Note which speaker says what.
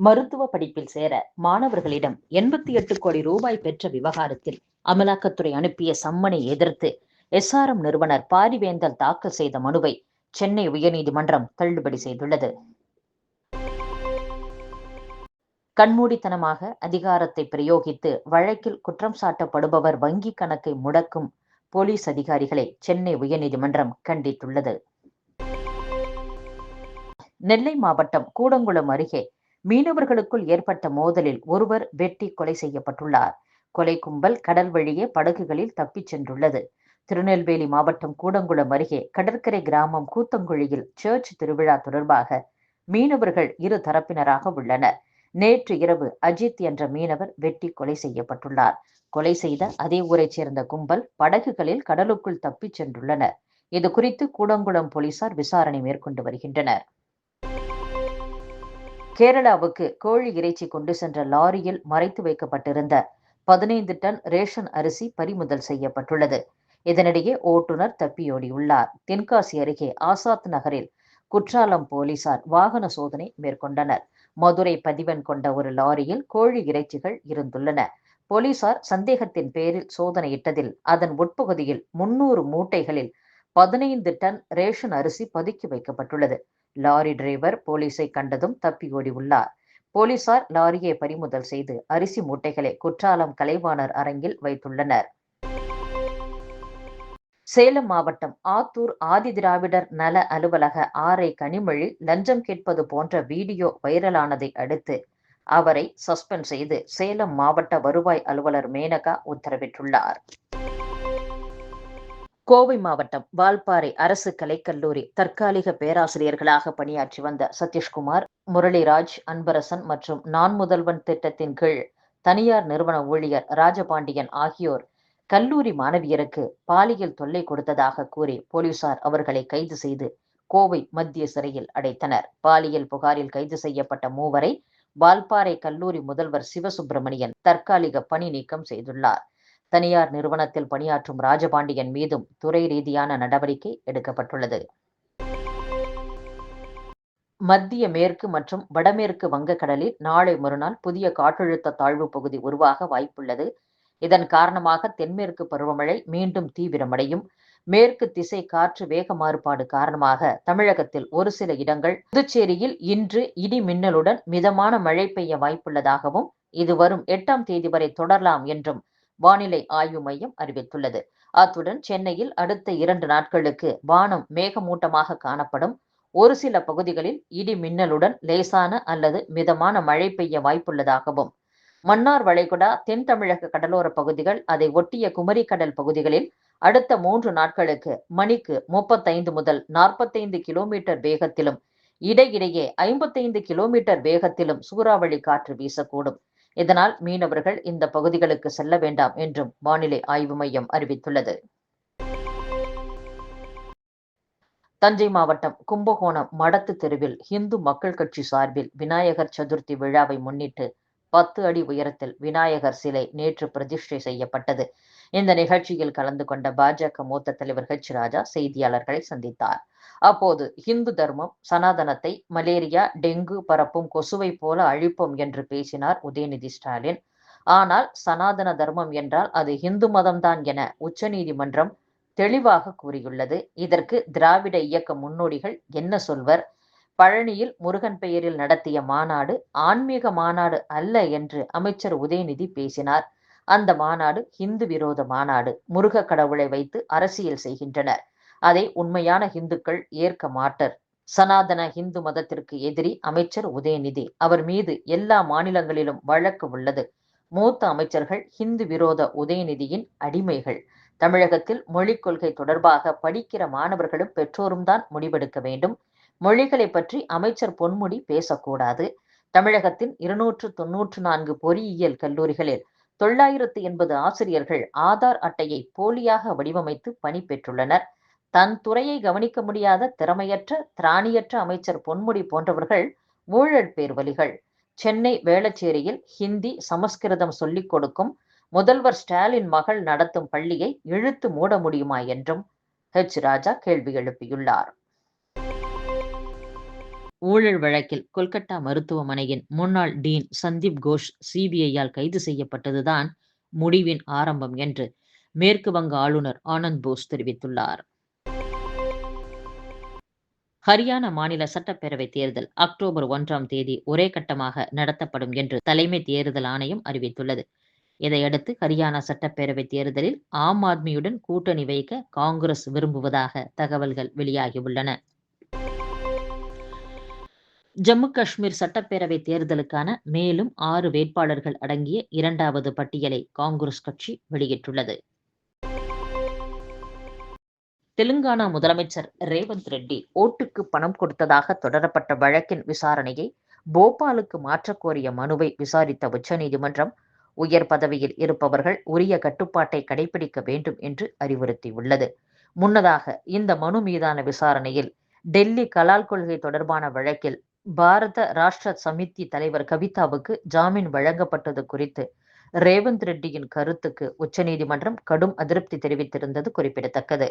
Speaker 1: மருத்துவ படிப்பில் சேர மாணவர்களிடம் எண்பத்தி எட்டு கோடி ரூபாய் பெற்ற விவகாரத்தில் அமலாக்கத்துறை அனுப்பிய சம்மனை எதிர்த்து எஸ்ஆர்எம் நிறுவனர் பாரிவேந்தல் தாக்கல் செய்த மனுவை சென்னை உயர்நீதிமன்றம் தள்ளுபடி செய்துள்ளது. கண்மூடித்தனமாக அதிகாரத்தை பிரயோகித்து வழக்கில் குற்றம் சாட்டப்படுபவர் வங்கி கணக்கை முடக்கும் போலீஸ் அதிகாரிகளை சென்னை உயர்நீதிமன்றம் கண்டித்துள்ளது. நெல்லை மாவட்டம் கூடங்குளம் அருகே மீனவர்களுக்குள் ஏற்பட்ட மோதலில் ஒருவர் வெட்டி கொலை செய்யப்பட்டுள்ளார். கொலை கும்பல் கடல் வழியே படகுகளில் தப்பிச் சென்றுள்ளது. திருநெல்வேலி மாவட்டம் கூடங்குளம் அருகே கடற்கரை கிராமம் கூத்தங்குழியில் சர்ச் திருவிழா தொடர்பாக மீனவர்கள் இரு தரப்பினராக உள்ளனர். நேற்று இரவு அஜித் என்ற மீனவர் வெட்டி கொலை செய்யப்பட்டுள்ளார். கொலை செய்த அதே ஊரைச் சேர்ந்த கும்பல் படகுகளில் கடலுக்குள் தப்பிச் சென்றுள்ளனர். இது குறித்து கூடங்குளம் போலீசார் விசாரணை மேற்கொண்டு வருகின்றனர். கேரளாவுக்கு கோழி இறைச்சி கொண்டு சென்ற லாரியில் மறைத்து வைக்கப்பட்டிருந்த பதினைந்து டன் ரேஷன் அரிசி பறிமுதல் செய்யப்பட்டுள்ளது. இதனிடையே ஓட்டுநர் தப்பியோடியுள்ளார். தென்காசி அருகே ஆசாத் நகரில் குற்றாலம் போலீசார் வாகன சோதனை மேற்கொண்டனர். மதுரை பதிவன் கொண்ட ஒரு லாரியில் கோழி இறைச்சிகள் இருந்துள்ளன. போலீசார் சந்தேகத்தின் பேரில் சோதனையிட்டதில் அதன் உட்பகுதியில் முன்னூறு மூட்டைகளில் பதினைந்து டன் ரேஷன் அரிசி பதுக்கி வைக்கப்பட்டுள்ளது. லாரி டிரைவர் போலீஸை கண்டதும் தப்பி ஓடி உள்ளார் போலீசார் லாரியை பறிமுதல் செய்து அரிசி மூட்டைகளை குற்றாலம் கலைவாணர் அரங்கில் வைத்துள்ளனர். சேலம் மாவட்டம் ஆத்தூர் ஆதிதிராவிடர் நல அலுவலக ஆரை கனிமொழி லஞ்சம் கேட்பது போன்ற வீடியோ வைரலானதை அடுத்து அவரை சஸ்பெண்ட் செய்து சேலம் மாவட்ட வருவாய் அலுவலர் மேனகா உத்தரவிட்டுள்ளார். கோவை மாவட்டம் வால்பாறை அரசு கலைக்கல்லூரி தற்காலிக பேராசிரியர்களாக பணியாற்றி வந்த சதீஷ்குமார் முரளிராஜ் அன்பரசன் மற்றும் நான் முதல்வன் திட்டத்தின் கீழ் தனியார் நிறுவன ஊழியர் ராஜபாண்டியன் ஆகியோர் கல்லூரி மாணவியருக்கு பாலியல் தொல்லை கொடுத்ததாக கூறி போலீசார் அவர்களை கைது செய்து கோவை மத்திய சிறையில் அடைத்தனர். பாலியல் புகாரில் கைது செய்யப்பட்ட மூவரை வால்பாறை கல்லூரி முதல்வர் சிவசுப்பிரமணியன் தற்காலிக பணி நீக்கம் செய்துள்ளார். தனியார் நிறுவனத்தில் பணியாற்றும் ராஜபாண்டியன் மீதும் துறை ரீதியான நடவடிக்கை எடுக்கப்பட்டுள்ளது. மத்திய மேற்கு மற்றும் வடமேற்கு வங்கக்கடலில் நாளை மறுநாள் புதிய காற்றழுத்த தாழ்வு பகுதி உருவாக வாய்ப்புள்ளது. இதன் காரணமாக தென்மேற்கு பருவமழை மீண்டும் தீவிரமடையும். மேற்கு திசை காற்று வேக மாறுபாடு காரணமாக தமிழகத்தில் ஒரு சில இடங்கள் புதுச்சேரியில் இன்று இடி மின்னலுடன் மிதமான மழை பெய்ய வாய்ப்புள்ளதாகவும் இது வரும் எட்டாம் தேதி வரை தொடரலாம் என்றும் வானிலை ஆய்வு மையம் அறிவித்துள்ளது. அத்துடன் சென்னையில் அடுத்த இரண்டு நாட்களுக்கு வானம் மேகமூட்டமாக காணப்படும். ஒரு சில பகுதிகளில் இடி மின்னலுடன் லேசான அல்லது மிதமான மழை பெய்ய வாய்ப்புள்ளதாகவும். மன்னார் வளைகுடா தென் தமிழக கடலோர பகுதிகள் அதை ஒட்டிய குமரி கடல் பகுதிகளில் அடுத்த மூன்று நாட்களுக்கு மணிக்கு முப்பத்தைந்து முதல் நாற்பத்தைந்து கிலோமீட்டர் வேகத்திலும் இடையிடையே ஐம்பத்தைந்து கிலோமீட்டர் வேகத்திலும் சூறாவளி காற்று வீசக்கூடும். இதனால் மீனவர்கள் இந்த பகுதிகளுக்கு செல்ல வேண்டாம் என்றும் வானிலை ஆய்வு மையம் அறிவித்துள்ளது. தஞ்சை மாவட்டம் கும்பகோணம் மடத்து தெருவில் இந்து மக்கள் கட்சி சார்பில் விநாயகர் சதுர்த்தி விழாவை முன்னிட்டு பத்து அடி உயரத்தில் விநாயகர் சிலை நேற்று பிரதிஷ்டை செய்யப்பட்டது. இந்த நிகழ்ச்சியில் கலந்து கொண்ட பாஜக மூத்த தலைவர் ஹெச் ராஜா செய்தியாளர்களை சந்தித்தார். அப்போது இந்து தர்மம் சனாதனத்தை மலேரியா டெங்கு பரப்பும் கொசுவை போல அழிப்போம் என்று பேசினார் உதயநிதி ஸ்டாலின். ஆனால் சனாதன தர்மம் என்றால் அது இந்து மதம்தான் என உச்சநீதிமன்றம் தெளிவாக கூறியுள்ளது. இதற்கு திராவிட இயக்க முன்னோடிகள் என்ன சொல்வர்? பழனியில் முருகன் பெயரில் நடத்திய மாநாடு ஆன்மீக மாநாடு அல்ல என்று அமைச்சர் உதயநிதி பேசினார். அந்த மாநாடு ஹிந்து விரோத மாநாடு. முருக கடவுளை வைத்து அரசியல் செய்கின்றனர். அதை உண்மையான இந்துக்கள் ஏற்க மாட்டர். சனாதன இந்து மதத்திற்கு எதிரி அமைச்சர் உதயநிதி. அவர் மீது எல்லா மாநிலங்களிலும் வழக்கு உள்ளது. மூத்த அமைச்சர்கள் ஹிந்து விரோத உதயநிதியின் அடிமைகள். தமிழகத்தில் மொழிக் கொள்கை தொடர்பாக படிக்கிற மாணவர்களும் பெற்றோரும் தான் முடிவெடுக்க வேண்டும். மொழிகளை பற்றி அமைச்சர் பொன்முடி பேசக்கூடாது. தமிழகத்தின் இருநூற்று தொன்னூற்று நான்கு பொறியியல் கல்லூரிகளில் தொள்ளாயிரத்து எண்பது ஆசிரியர்கள் ஆதார் அட்டையை போலியாக வடிவமைத்து பணி பெற்றுள்ளனர். தன் துறையை கவனிக்க முடியாத திறமையற்ற திராணியற்ற அமைச்சர் பொன்முடி போன்றவர்கள் ஊழல் பேர்வலிகள் சென்னை வேளச்சேரியில் ஹிந்தி சமஸ்கிருதம் சொல்லிக் கொடுக்கும் முதல்வர் ஸ்டாலின் மகள் நடத்தும் பள்ளியை இழுத்து மூட முடியுமா என்றும் ஹெச் ராஜா கேள்வி எழுப்பியுள்ளார். ஊழல் வழக்கில் கொல்கட்டா மருத்துவமனையின் முன்னாள் டீன் சந்தீப் கோஷ் சிபிஐயால் கைது செய்யப்பட்டதுதான் முடிவின் ஆரம்பம் என்று மேற்கு வங்க ஆளுநர் ஆனந்த் போஸ் தெரிவித்துள்ளார். ஹரியானா மாநில சட்டப்பேரவை தேர்தல் அக்டோபர் ஒன்றாம் தேதி ஒரே கட்டமாக நடத்தப்படும் என்று தலைமை தேர்தல் ஆணையம் அறிவித்துள்ளது. இதையடுத்து ஹரியானா சட்டப்பேரவை தேர்தலில் ஆம் ஆத்மியுடன் கூட்டணி வைக்க காங்கிரஸ் விரும்புவதாக தகவல்கள் வெளியாகியுள்ளன. ஜம்மு காஷ்மீர் சட்டப்பேரவை தேர்தலுக்கான மேலும் ஆறு வேட்பாளர்கள் அடங்கிய இரண்டாவது பட்டியலை காங்கிரஸ் கட்சி வெளியிட்டுள்ளது. தெலுங்கானா முதலமைச்சர் ரேவந்த் ரெட்டி ஓட்டுக்கு பணம் கொடுத்ததாக தொடரப்பட்ட வழக்கின் விசாரணையை போபாலுக்கு மாற்றக்கோரிய மனுவை விசாரித்த உச்சநீதிமன்றம் உயர் பதவியில் இருப்பவர்கள் உரிய கட்டுப்பாட்டை கடைபிடிக்க வேண்டும் என்று அறிவுறுத்தியுள்ளது. முன்னதாக இந்த மனு மீதான விசாரணையில் டெல்லி கலால் கொள்கை தொடர்பான வழக்கில் பாரத ராஷ்டிர சமிதி தலைவர் கவிதாவுக்கு ஜாமீன் வழங்கப்பட்டது குறித்து ரேவந்த் ரெட்டியின் கருத்துக்கு உச்சநீதிமன்றம் கடும் அதிருப்தி தெரிவித்திருந்தது குறிப்பிடத்தக்கது.